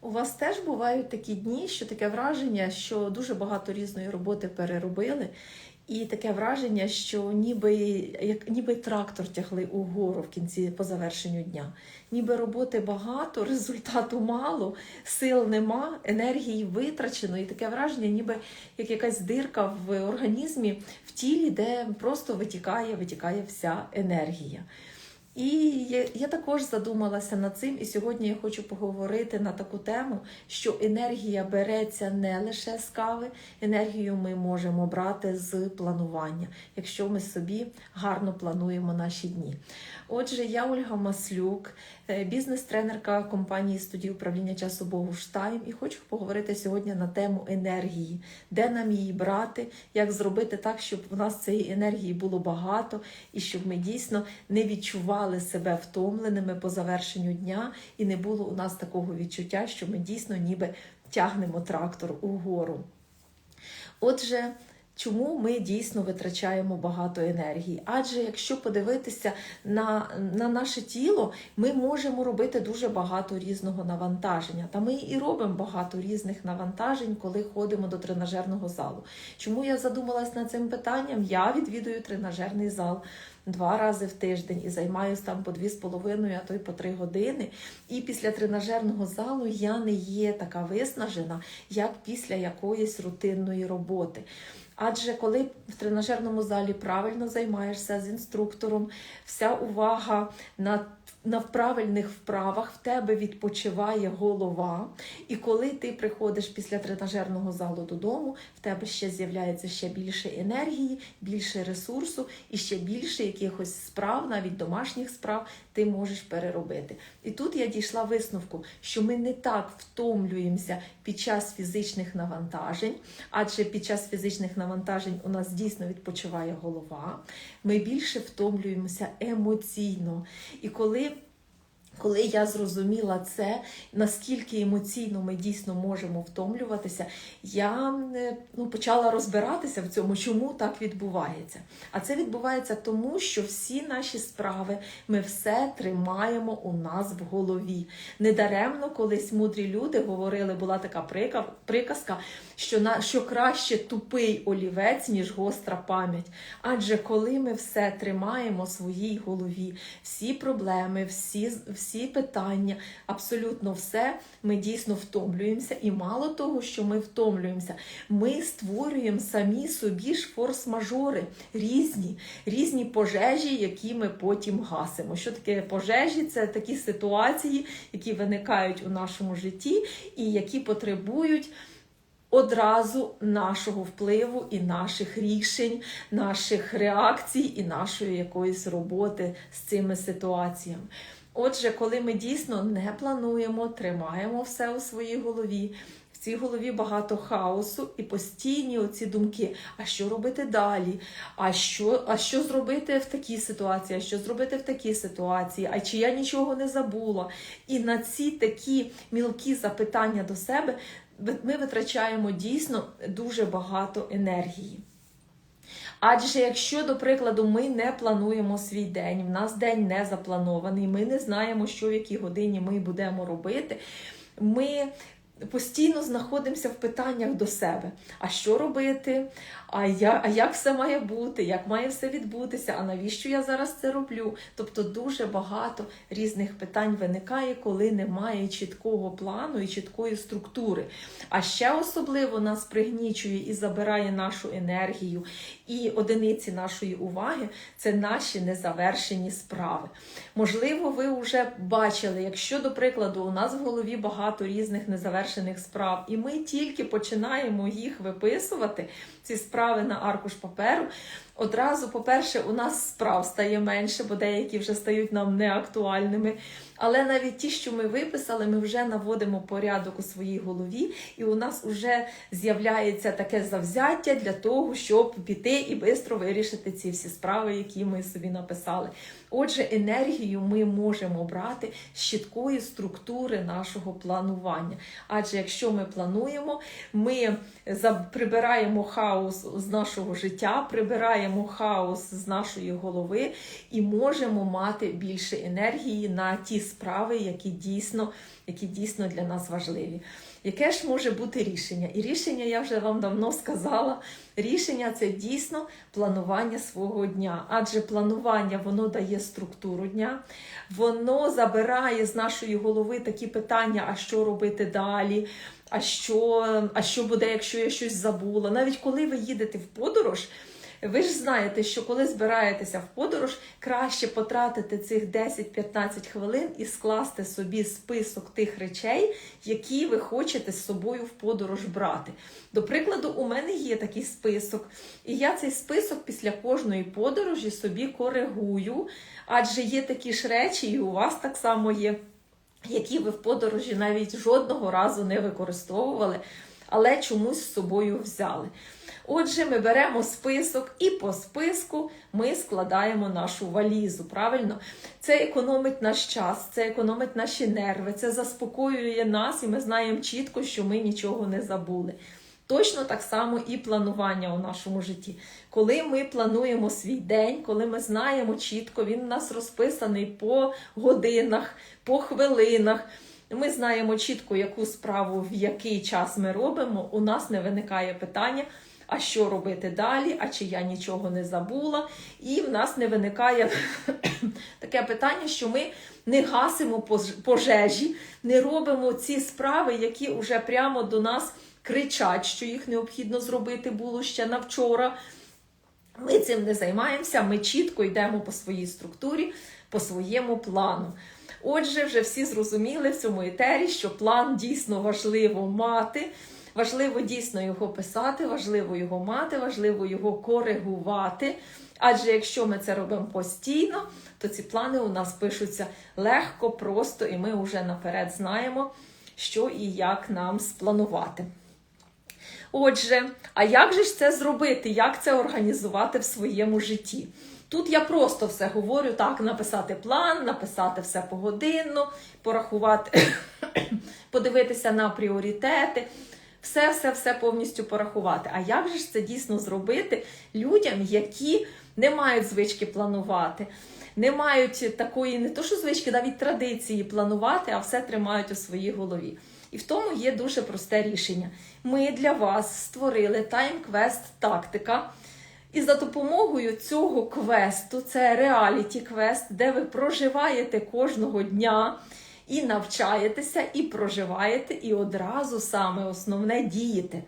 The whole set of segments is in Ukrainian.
У вас теж бувають такі дні, що таке враження, що дуже багато різної роботи переробили, і таке враження, що ніби як ніби трактор тягли угору в кінці по завершенню дня. Ніби роботи багато, результату мало, сил нема, енергії витрачено, і таке враження, ніби як якась дирка в організмі, в тілі, де просто витікає, витікає вся енергія. І я, також задумалася над цим, і сьогодні я хочу поговорити на таку тему, що енергія береться не лише з кави, енергію ми можемо брати з планування, якщо ми собі гарно плануємо наші дні. Отже, я Ольга Маслюк, е, бізнес-тренерка компанії студії управління часу Богуштайм, і хочу поговорити сьогодні на тему енергії, де нам її брати, як зробити так, щоб у нас цієї енергії було багато, і щоб ми дійсно не відчували себе втомленими по завершенню дня, і не було у нас такого відчуття, що ми дійсно ніби тягнемо трактор угору. Отже, Чому ми дійсно витрачаємо багато енергії? Адже якщо подивитися на, на наше тіло, ми можемо робити дуже багато різного навантаження. Та ми і робимо багато різних навантажень, коли ходимо до тренажерного залу. Чому я задумалась над цим питанням? Я відвідую тренажерний зал. Два рази в тиждень і займаюся там по дві з половиною, а то й по три години. І після тренажерного залу я не є така виснажена, як після якоїсь рутинної роботи. Адже коли в тренажерному залі правильно займаєшся з інструктором, вся увага на на правильних вправах в тебе відпочиває голова, і коли ти приходиш після тренажерного залу додому, в тебе ще з'являється ще більше енергії, більше ресурсу і ще більше якихось справ, навіть домашніх справ, ти можеш переробити. І тут я дійшла висновку, що ми не так втомлюємося під час фізичних навантажень, адже під час фізичних навантажень у нас дійсно відпочиває голова. Ми більше втомлюємося емоційно. І коли коли я зрозуміла це, наскільки емоційно ми дійсно можемо втомлюватися, я е, ну, почала розбиратися в цьому, чому так відбувається. А це відбувається тому, що всі наші справи ми все тримаємо у нас в голові. Недаремно колись мудрі люди говорили, була така приказка, що на що краще тупий олівець, ніж гостра пам'ять. Адже коли ми все тримаємо в своїй голові, всі проблеми, всі всі питання, абсолютно все, ми дійсно втомлюємося. І мало того, що ми втомлюємося, ми створюємо самі собі ж форс-мажори, різні, різні пожежі, які ми потім гасимо. Що таке пожежі? Це такі ситуації, які виникають у нашому житті і які потребують одразу нашого впливу і наших рішень, наших реакцій і нашої якоїсь роботи з цими ситуаціями. Отже, коли ми дійсно не плануємо, тримаємо все у своїй голові. В цій голові багато хаосу і постійні оці думки, а що робити далі? А що а що зробити в такій ситуації? А що зробити в такій ситуації? А чи я нічого не забула? І на ці такі мілкі запитання до себе ми витрачаємо дійсно дуже багато енергії. Адже якщо, до прикладу, ми не плануємо свій день, в нас день не запланований, ми не знаємо, що в якій годині ми будемо робити, ми постійно знаходимося в питаннях до себе. А що робити? А я, а як все має бути, як має все відбутися, а навіщо я зараз це роблю? Тобто дуже багато різних питань виникає, коли немає чіткого плану і чіткої структури. А ще особливо нас пригнічує і забирає нашу енергію і одиниці нашої уваги це наші незавершені справи. Можливо, ви вже бачили, якщо, до прикладу, у нас в голові багато різних незавершених справ, і ми тільки починаємо їх виписувати, ці справи на аркуш паперу. Одразу, по-перше, у нас справ стає менше, бо деякі вже стають нам неактуальними. Але навіть ті, що ми виписали, ми вже наводимо порядок у своїй голові, і у нас вже з'являється таке завзяття для того, щоб піти і швидко вирішити ці всі справи, які ми собі написали. Отже, енергію ми можемо брати з чіткої структури нашого планування. Адже якщо ми плануємо, ми прибираємо хаос з нашого життя, прибираємо хаос з нашої голови і можемо мати більше енергії на ті справи, які дійсно, які дійсно для нас важливі. Яке ж може бути рішення? І рішення я вже вам давно сказала. Рішення це дійсно планування свого дня, адже планування воно дає структуру дня, воно забирає з нашої голови такі питання, а що робити далі, а що, а що буде, якщо я щось забула. Навіть коли ви їдете в подорож. Ви ж знаєте, що коли збираєтеся в подорож, краще потратити цих 10-15 хвилин і скласти собі список тих речей, які ви хочете з собою в подорож брати. До прикладу, у мене є такий список, і я цей список після кожної подорожі собі коригую, адже є такі ж речі, і у вас так само є, які ви в подорожі навіть жодного разу не використовували, але чомусь з собою взяли. Отже, ми беремо список і по списку ми складаємо нашу валізу. Правильно? Це економить наш час, це економить наші нерви, це заспокоює нас, і ми знаємо чітко, що ми нічого не забули. Точно так само і планування у нашому житті. Коли ми плануємо свій день, коли ми знаємо чітко, він у нас розписаний по годинах, по хвилинах. Ми знаємо чітко, яку справу в який час ми робимо. У нас не виникає питання а що робити далі, а чи я нічого не забула. І в нас не виникає таке питання, що ми не гасимо пожежі, не робимо ці справи, які вже прямо до нас кричать, що їх необхідно зробити було ще на вчора. Ми цим не займаємося, ми чітко йдемо по своїй структурі, по своєму плану. Отже, вже всі зрозуміли в цьому етері, що план дійсно важливо мати. Важливо дійсно його писати, важливо його мати, важливо його коригувати. Адже якщо ми це робимо постійно, то ці плани у нас пишуться легко, просто, і ми вже наперед знаємо, що і як нам спланувати. Отже, а як же ж це зробити? Як це організувати в своєму житті? Тут я просто все говорю, так, написати план, написати все погодинно, порахувати, подивитися на пріоритети все-все-все повністю порахувати. А як же ж це дійсно зробити людям, які не мають звички планувати, не мають такої, не то що звички, навіть традиції планувати, а все тримають у своїй голові. І в тому є дуже просте рішення. Ми для вас створили тайм-квест тактика. І за допомогою цього квесту, це реаліті квест, де ви проживаєте кожного дня і навчаєтеся, і проживаєте, і одразу саме основне дієте.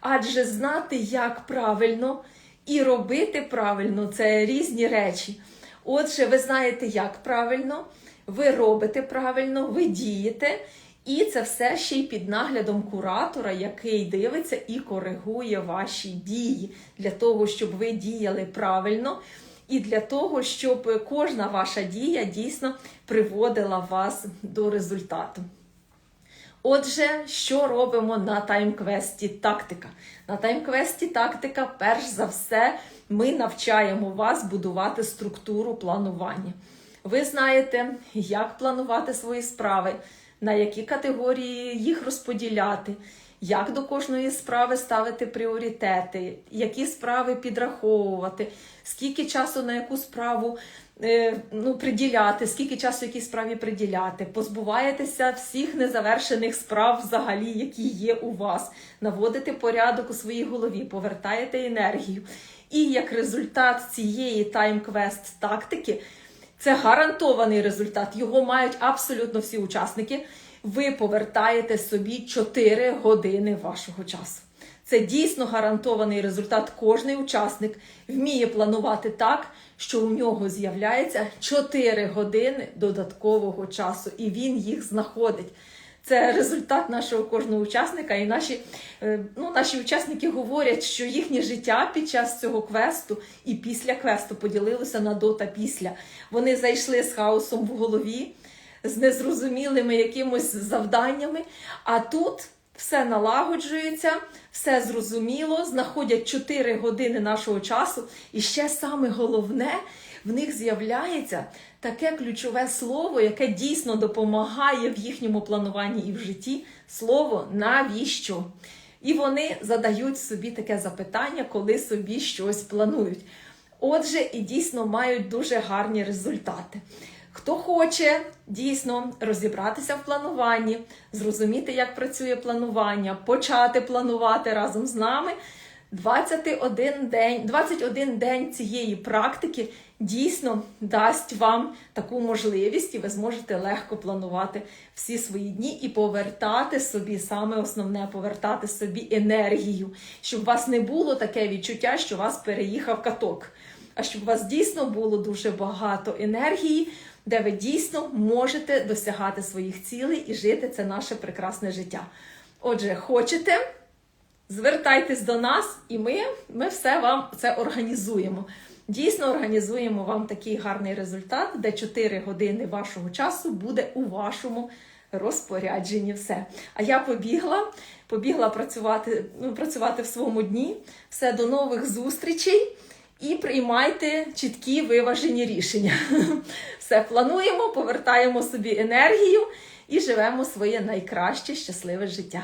Адже знати, як правильно і робити правильно це різні речі. Отже, ви знаєте, як правильно, ви робите правильно, ви дієте. І це все ще й під наглядом куратора, який дивиться і коригує ваші дії для того, щоб ви діяли правильно і для того, щоб кожна ваша дія дійсно приводила вас до результату. Отже, що робимо на таймквесті тактика? На таймквесті тактика, перш за все, ми навчаємо вас будувати структуру планування. Ви знаєте, як планувати свої справи, на які категорії їх розподіляти, як до кожної справи ставити пріоритети, які справи підраховувати, скільки часу на яку справу е, ну, приділяти, скільки часу якій справі приділяти, позбуваєтеся всіх незавершених справ, взагалі, які є у вас, наводите порядок у своїй голові, повертаєте енергію. І як результат цієї тайм-квест тактики, це гарантований результат. Його мають абсолютно всі учасники ви повертаєте собі 4 години вашого часу. Це дійсно гарантований результат. Кожний учасник вміє планувати так, що у нього з'являється 4 години додаткового часу, і він їх знаходить. Це результат нашого кожного учасника, і наші е, ну, наші учасники говорять, що їхнє життя під час цього квесту і після квесту поділилося на до та після. Вони зайшли з хаосом в голові з незрозумілими якимось завданнями. А тут все налагоджується, все зрозуміло, знаходять 4 години нашого часу. І ще саме головне, в них з'являється таке ключове слово, яке дійсно допомагає в їхньому плануванні і в житті слово навіщо? І вони задають собі таке запитання, коли собі щось планують. Отже, і дійсно мають дуже гарні результати. Хто хоче дійсно розібратися в плануванні, зрозуміти, як працює планування, почати планувати разом з нами. 21 день, 21 день цієї практики дійсно дасть вам таку можливість, і ви зможете легко планувати всі свої дні і повертати собі саме основне повертати собі енергію, щоб у вас не було таке відчуття, що вас переїхав каток, а щоб у вас дійсно було дуже багато енергії, де ви дійсно можете досягати своїх цілей і жити це наше прекрасне життя. Отже, хочете. Звертайтесь до нас, і ми, ми все вам це організуємо. Дійсно, організуємо вам такий гарний результат, де 4 години вашого часу буде у вашому розпорядженні. Все. А я побігла, побігла працювати, ну, працювати в своєму дні. Все, до нових зустрічей і приймайте чіткі виважені рішення. Все плануємо, повертаємо собі енергію і живемо своє найкраще щасливе життя.